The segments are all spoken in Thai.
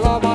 como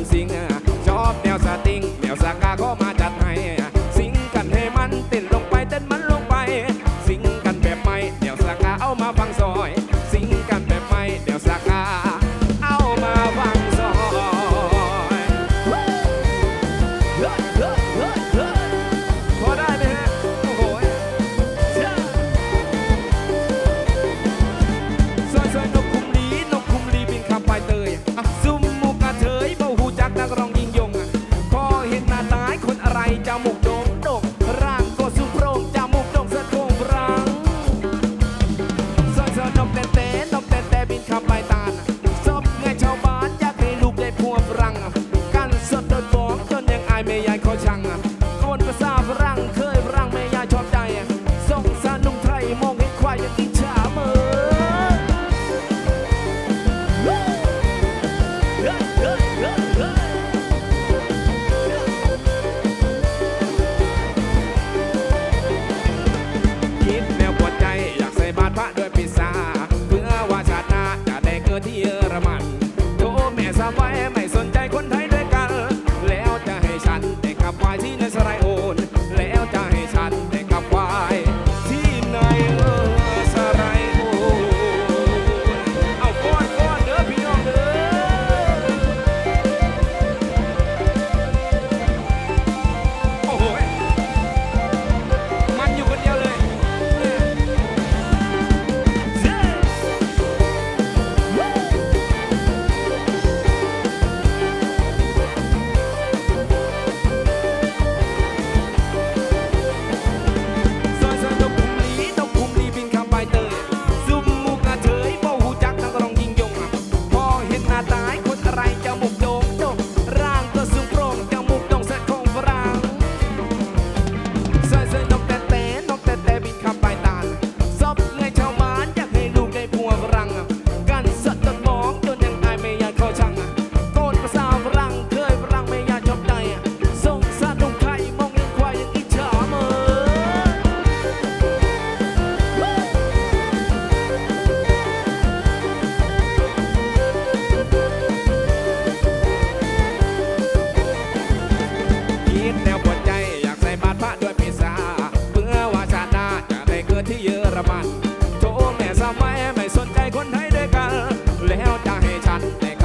มสิงชอบแนวสติงแนวสากาก็มาจัดให้สิงกันให้มันเต้นลงไปเต้นมัน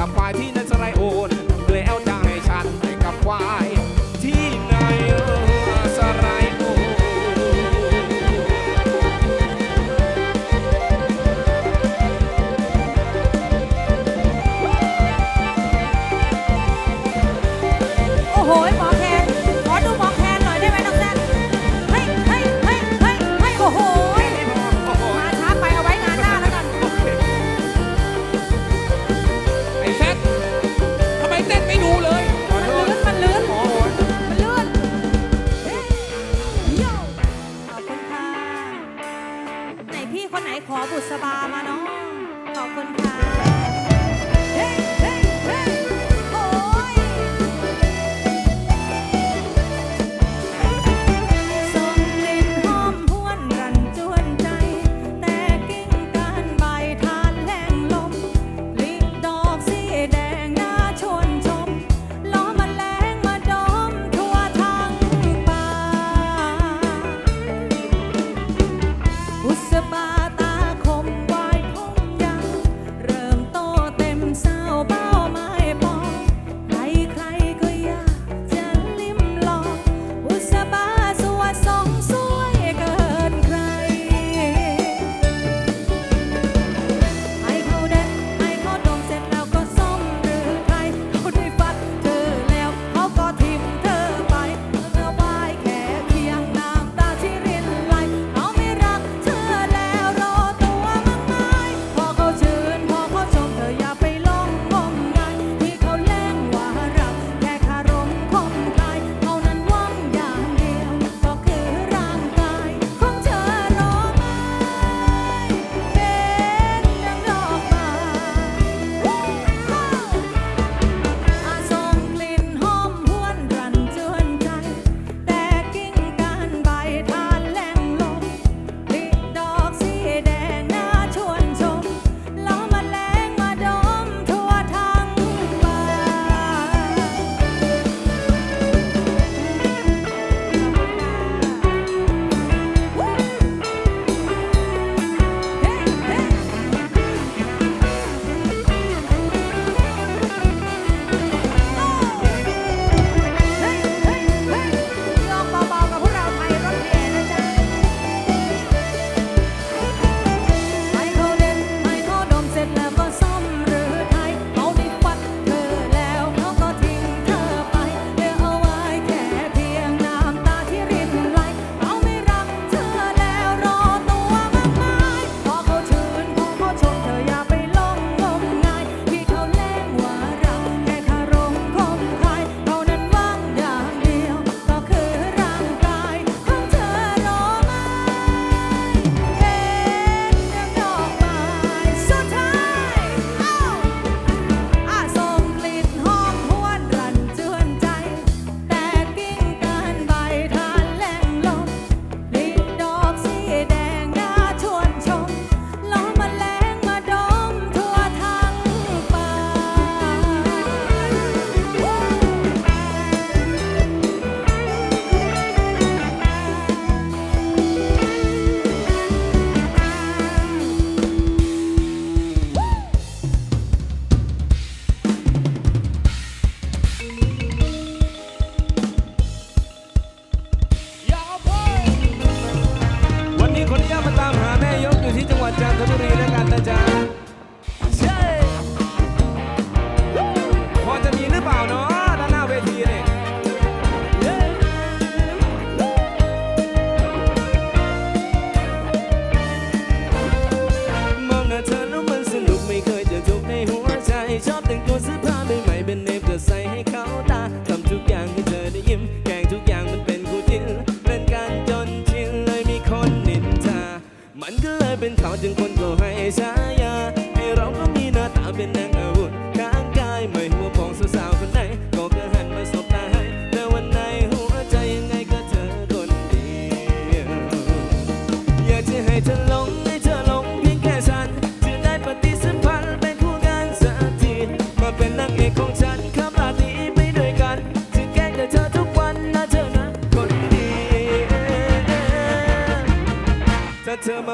กับฝ่ายที่ พี่คนไหนขอบุษบามาเนาะขอบคุณค่ะ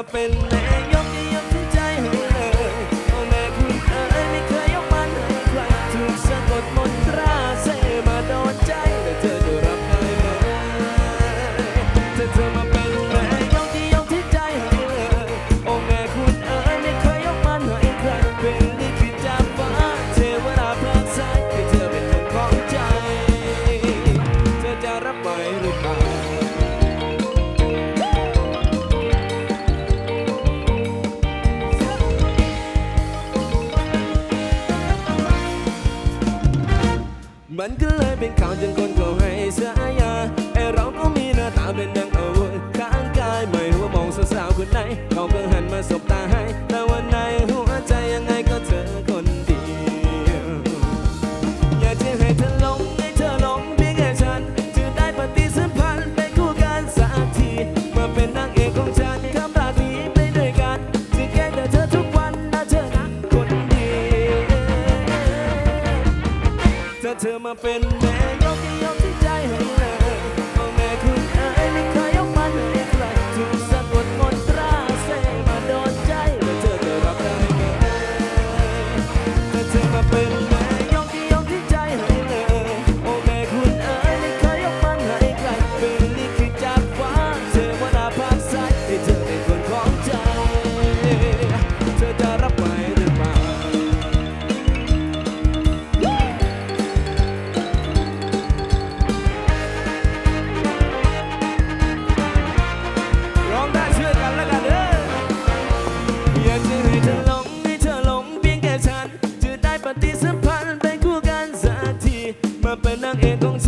papeles. อจนคนก็ให้สายาไอเราก็มีหน้าตาเป็นดังอาวุธข้างกายไม่รู้ว่ามองสาวๆคนไหนเขาก็หันมาสบตาให้ แต่วันไหนหัวใจยังไงก็เธอคนเดียวอยากจะให้เธอลงให้เธอลงเพียงแค่ฉันจะได้ปฏิสัมพันธ์เป็นคู่กันสักทีมาเป็นนางเอกของฉันทำราตรีไปด้วยกันจะแก้แต่เธอทุกวันนะเธอนะคนเดียวถ้าเธอมาเป็น Công